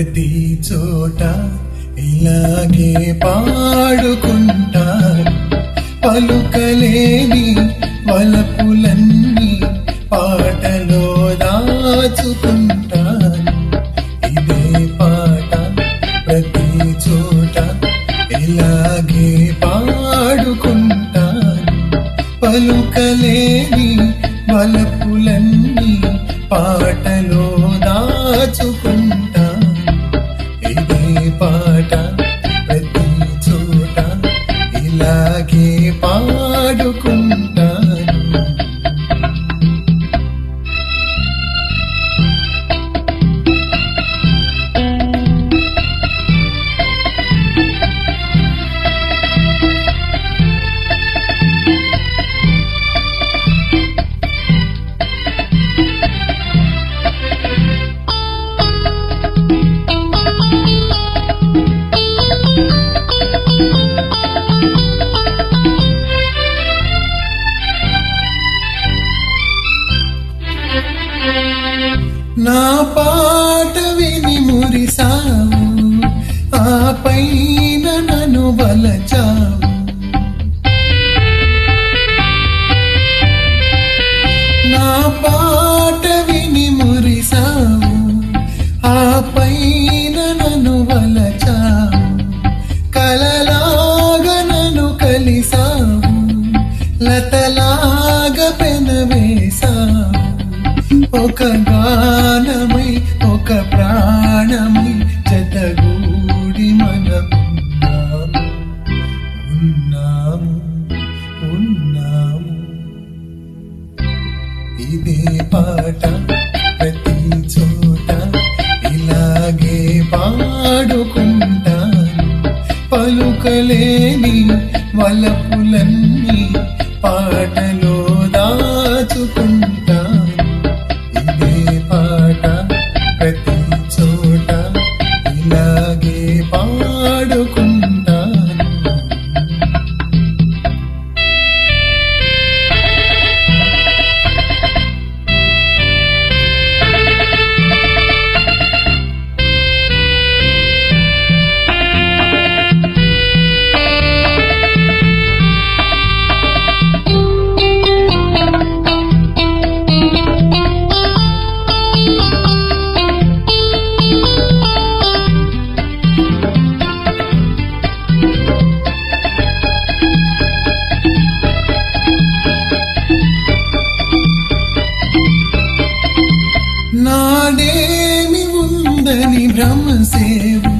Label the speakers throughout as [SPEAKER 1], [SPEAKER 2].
[SPEAKER 1] ప్రతి చోట ఇలాగే పాడుకుంటారు. పలుకలేని వలపులన్నీ పాటలో దాచుకు నా పాట విని మురిసావు. ఆ పైన నన్ను బలచావు ఒక గానమై ఒక ప్రాణమై జతగూడి మనమున్నాము ఉన్నాము ఉన్నాము. ఇదే పాట ప్రతి చోట ఇలాగే పాడుకుంటాను. పలుకలేని వలపులన్నీ నాడేమి ఉందని భ్రమసేవు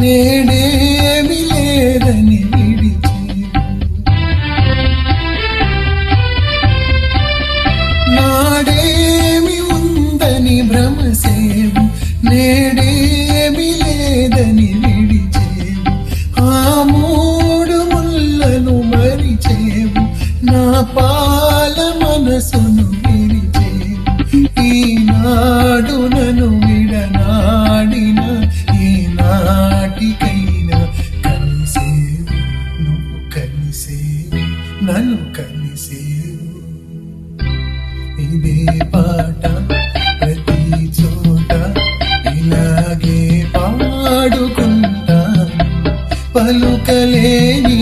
[SPEAKER 1] నేడేమి లేదని విడిచేవు. నాడేమి ఉందని భ్రమ నన్ను కలిసేవు. ఇదే పాట ప్రతి చోట ఇలాగే పాడుకుంటా పలుకలేని